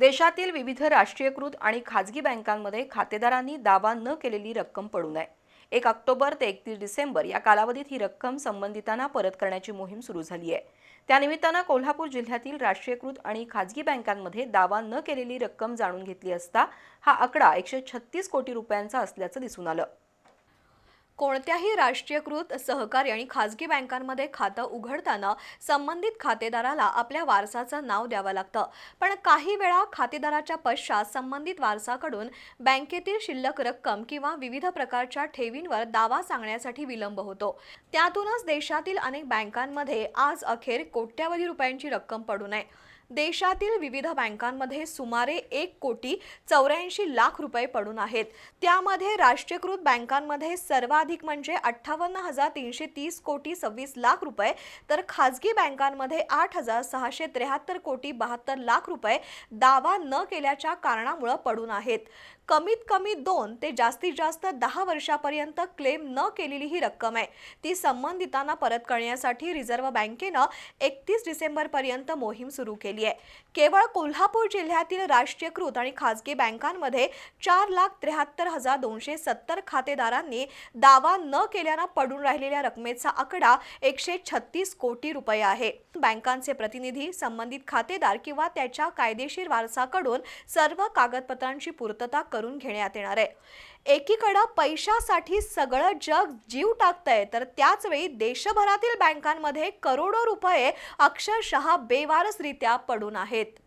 देशातील विविध राष्ट्रीयकृत आणि खाजगी बँकांमध्ये खातेदारांनी दावा न केलेली रक्कम पडू नये. एक ऑक्टोबर ते एकतीस डिसेंबर या कालावधीत ही रक्कम संबंधितांना परत करण्याची मोहीम सुरू झाली आहे. त्यानिमित्तानं कोल्हापूर जिल्ह्यातील राष्ट्रीयकृत आणि खाजगी बँकांमध्ये दावा न केलेली रक्कम जाणून घेतली असता हा आकडा एकशे छत्तीस कोटी रुपयांचा असल्याचं दिसून आलं. कोणत्याही राष्ट्रीयकृत सहकारी आणि खाजगी बँकांमध्ये खातं उघडताना संबंधित खातेदाराला आपल्या वारसाचं नाव द्यावं लागतं. पण काही वेळा खातेदाराच्या पश्चात संबंधित वारसाकडून बँकेतील शिल्लक रक्कम किंवा विविध प्रकारच्या ठेवींवर दावा सांगण्यासाठी विलंब होतो. त्यातूनच देशातील अनेक बँकांमध्ये आज अखेर कोट्यावधी रुपयांची रक्कम पडू नये. देशातील विविध बँकांमध्ये सुमारे एक कोटी चौऱ्याऐंशी लाख रुपये पडून आहेत. त्यामध्ये राष्ट्रीयकृत बँकांमध्ये सर्वाधिक म्हणजे अठ्ठावन्न हजार तीनशे तीस कोटी सव्वीस लाख रुपये तर खाजगी बँकांमध्ये आठ हजार सहाशे त्र्याहत्तर कोटी बहात्तर लाख रुपये दावा न केल्याच्या कारणामुळं पडून आहेत. कमीत कमी दोन ते जास्तीत जास्त दहा वर्षापर्यंत क्लेम न केलेली ही रक्कम आहे. ती संबंधितांना परत करण्यासाठी रिझर्व्ह बँकेनं एकतीस डिसेंबरपर्यंत मोहीम सुरू केली. आहे. केवळ कोल्हापूर जिल्ह्यातील राष्ट्रीयकृत आणि खाजगी बँकांमध्ये चार लाख त्र्याहत्तर हजार दोनशे सत्तर खातेदारांनी दावा न केल्यानं पडून राहिलेल्या रकमेचा आकडा एकशे छत्तीस कोटी रुपये आहे. बँकांचे प्रतिनिधी संबंधित खातेदार किंवा त्याच्या कायदेशीर वारसाकडून सर्व कागदपत्रांची पूर्तता करून घेण्यात येणार आहे. एकीकडं पैशासाठी सगळं जग जीव टाकतंय तर त्याचवेळी देशभरातील बँकांमध्ये करोडो रुपये अक्षरशः बेवारसरित्या पडून आहेत.